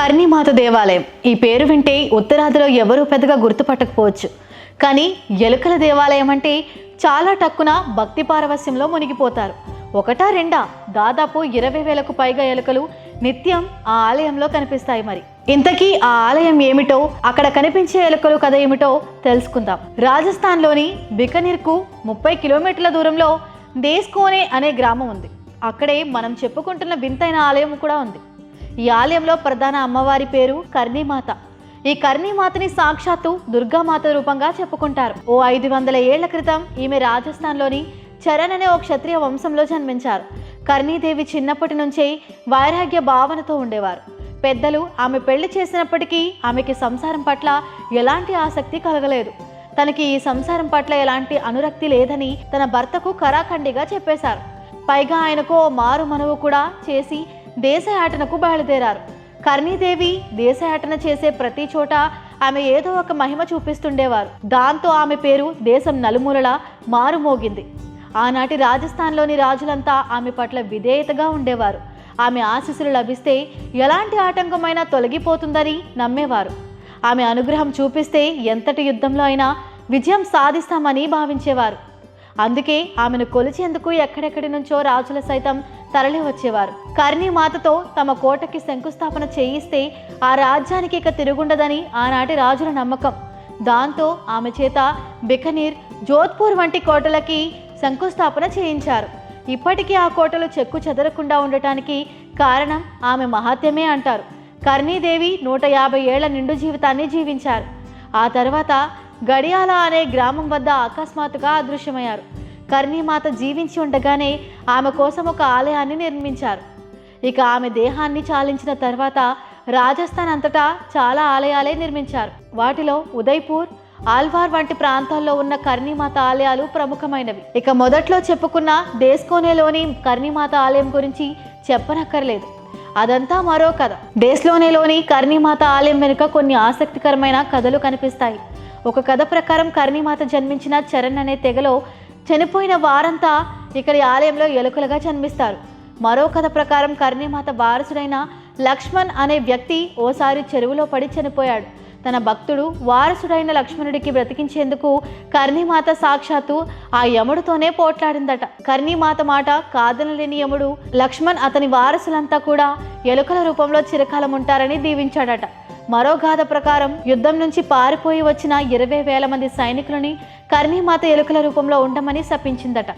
కర్ణిమాత దేవాలయం. ఈ పేరు వింటే ఉత్తరాదిలో ఎవరూ పెద్దగా గుర్తుపట్టకపోవచ్చు. కానీ ఎలుకల దేవాలయం అంటే చాలా టక్కున భక్తి పారవస్యంలో మునిగిపోతారు. ఒకటా రెండా దాదాపు ఇరవై వేలకు పైగా ఎలుకలు నిత్యం ఆ ఆలయంలో కనిపిస్తాయి మరి. ఇంతకీ ఆ ఆలయం ఏమిటో అక్కడ కనిపించే ఎలుకలు కథ ఏమిటో తెలుసుకుందాం. రాజస్థాన్లోని బికనీర్కు ముప్పై కిలోమీటర్ల దూరంలో దేస్కోనే అనే గ్రామం ఉంది. అక్కడే మనం చెప్పుకుంటున్న వింతైన ఆలయం కూడా ఉంది. ఈ ఆలయంలో ప్రధాన అమ్మవారి పేరు కర్ణీమాత. ఈ కర్ణీమాతని సాక్షాత్తు దుర్గామాత రూపంగా చెప్పుకుంటారు. ఓ ఐదు వందల ఏళ్ళ క్రితం ఈమె రాజస్థాన్లోని చరణ్ అనే ఓ క్షత్రియ వంశంలో జన్మించారు. కర్ణీదేవి చిన్నప్పటి నుంచే వైరాగ్య భావనతో ఉండేవారు. పెద్దలు ఆమె పెళ్ళి చేసినప్పటికీ ఆమెకి సంసారం పట్ల ఎలాంటి ఆసక్తి కలగలేదు. తనకి ఈ సంసారం పట్ల ఎలాంటి అనురక్తి లేదని తన భర్తకు కరాఖండిగా చెప్పేశారు. పైగా ఆయనకు ఓ మారు మనవు కూడా చేసి దేశయాటనకు బయలుదేరారు. కర్ణీదేవి దేశయాటన చేసే ప్రతి చోట ఆమె ఏదో ఒక మహిమ చూపిస్తుండేవారు. దాంతో ఆమె పేరు దేశం నలుమూలలా మారుమోగింది. ఆనాటి రాజస్థాన్లోని రాజులంతా ఆమె పట్ల విధేయతగా ఉండేవారు. ఆమె ఆశీస్సులు లభిస్తే ఎలాంటి ఆటంకమైనా తొలగిపోతుందని నమ్మేవారు. ఆమె అనుగ్రహం చూపిస్తే ఎంతటి యుద్ధంలో అయినా విజయం సాధిస్తామని భావించేవారు. అందుకే ఆమెను కొలిచేందుకు ఎక్కడెక్కడి నుంచో రాజుల సైతం తరలి వచ్చేవారు కర్ణి మాతతో తమ కోటకి శంకుస్థాపన చేయిస్తే ఆ రాజ్యానికి ఇక తిరుగుండదని ఆనాటి రాజుల నమ్మకం. దాంతో ఆమె చేత బికనీర్ జోధ్పూర్ వంటి కోటలకి శంకుస్థాపన చేయించారు. ఇప్పటికీ ఆ కోటలు చెక్కు చెదరకుండా ఉండటానికి కారణం ఆమె మహాత్యమే అంటారు. కర్ణీదేవి నూట యాభై ఏళ్ళ నిండు జీవితాన్ని జీవించారు. ఆ తర్వాత గడియాల అనే గ్రామం వద్ద అకస్మాత్తుగా అదృశ్యమయ్యారు. కర్ణీమాత జీవించి ఉండగానే ఆమె కోసం ఒక ఆలయాన్ని నిర్మించారు. ఇక ఆమె దేహాన్ని చాలించిన తర్వాత రాజస్థాన్ అంతటా చాలా ఆలయాలే నిర్మించారు. వాటిలో ఉదయ్పూర్ ఆల్వార్ వంటి ప్రాంతాల్లో ఉన్న కర్ణీమాత ఆలయాలు ప్రముఖమైనవి. ఇక మొదట్లో చెప్పుకున్న దేస్కోనేలోని కర్ణీమాత ఆలయం గురించి చెప్పనక్కర్లేదు. అదంతా మరో కథ. డేస్లోనేలోని కర్ణీమాత ఆలయం వెనుక కొన్ని ఆసక్తికరమైన కథలు కనిపిస్తాయి. ఒక కథ ప్రకారం కరణిమాత జన్మించిన చరణ్ అనే తెగలో చనిపోయిన వారంతా ఇక్కడి ఆలయంలో ఎలుకలుగా జన్మిస్తారు. మరో కథ ప్రకారం కరణిమాత వారసుడైన లక్ష్మణ్ అనే వ్యక్తి ఓసారి చెరువులో పడి చనిపోయాడు. తన భక్తుడు వారసుడైన లక్ష్మణుడికి బ్రతికించేందుకు కర్ణిమాత సాక్షాత్తు ఆ యముడితోనే పోట్లాడిందట. కర్ణిమాత మాట కాదనలేని యముడు లక్ష్మణ్ అతని వారసులంతా కూడా ఎలుకల రూపంలో చిరకాలం ఉంటారని దీవించాడట. మరో గాథ ప్రకారం యుద్ధం నుంచి పారిపోయి వచ్చిన ఇరవై వేల మంది సైనికులని కర్ణీమాత ఎలుకల రూపంలో ఉండమని శపించిందట.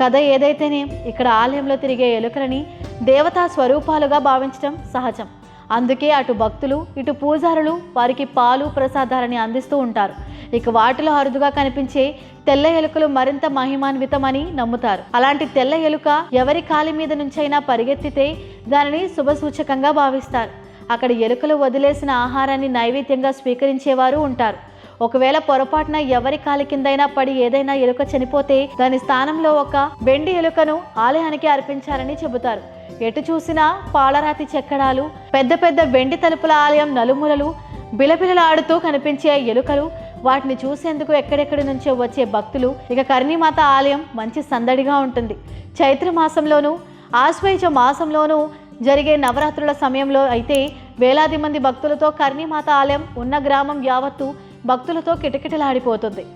కథ ఏదైతేనే ఇక్కడ ఆలయంలో తిరిగే ఎలుకలని దేవతా స్వరూపాలుగా భావించడం సహజం. అందుకే అటు భక్తులు ఇటు పూజారులు వారికి పాలు ప్రసాదాలని అందిస్తూ ఉంటారు. ఇక వాటిలో అరుదుగా కనిపించే తెల్ల ఎలుకలు మరింత మహిమాన్వితమని నమ్ముతారు. అలాంటి తెల్ల ఎలుక ఎవరి కాలి మీద నుంచైనా పరిగెత్తితే దానిని శుభసూచకంగా భావిస్తారు. అక్కడ ఎలుకలు వదిలేసిన ఆహారాన్ని నైవేద్యంగా స్వీకరించేవారు ఉంటారు. ఒకవేళ పొరపాటున ఎవరి కాలి కిందైనా పడి ఏదైనా ఎలుక చనిపోతే దాని స్థానంలో ఒక వెండి ఎలుకను ఆలయానికి అర్పించారని చెబుతారు. ఎటు చూసినా పాలరాతి చెక్కడాలు పెద్ద పెద్ద వెండి తలుపుల ఆలయం నలుమూలలు బిలబిలలాడుతూ కనిపించే ఎలుకలు వాటిని చూసేందుకు ఎక్కడెక్కడి నుంచో వచ్చే భక్తులు ఇక కర్ణీమాత ఆలయం మంచి సందడిగా ఉంటుంది. చైత్ర మాసంలోనూ ఆశ్వయుజ మాసంలోనూ జరిగే నవరాత్రుల సమయంలో అయితే వేలాది మంది భక్తులతో కర్ణిమాత ఆలయం ఉన్న గ్రామం యావత్తు భక్తులతో కిటకిటలాడిపోతుంది.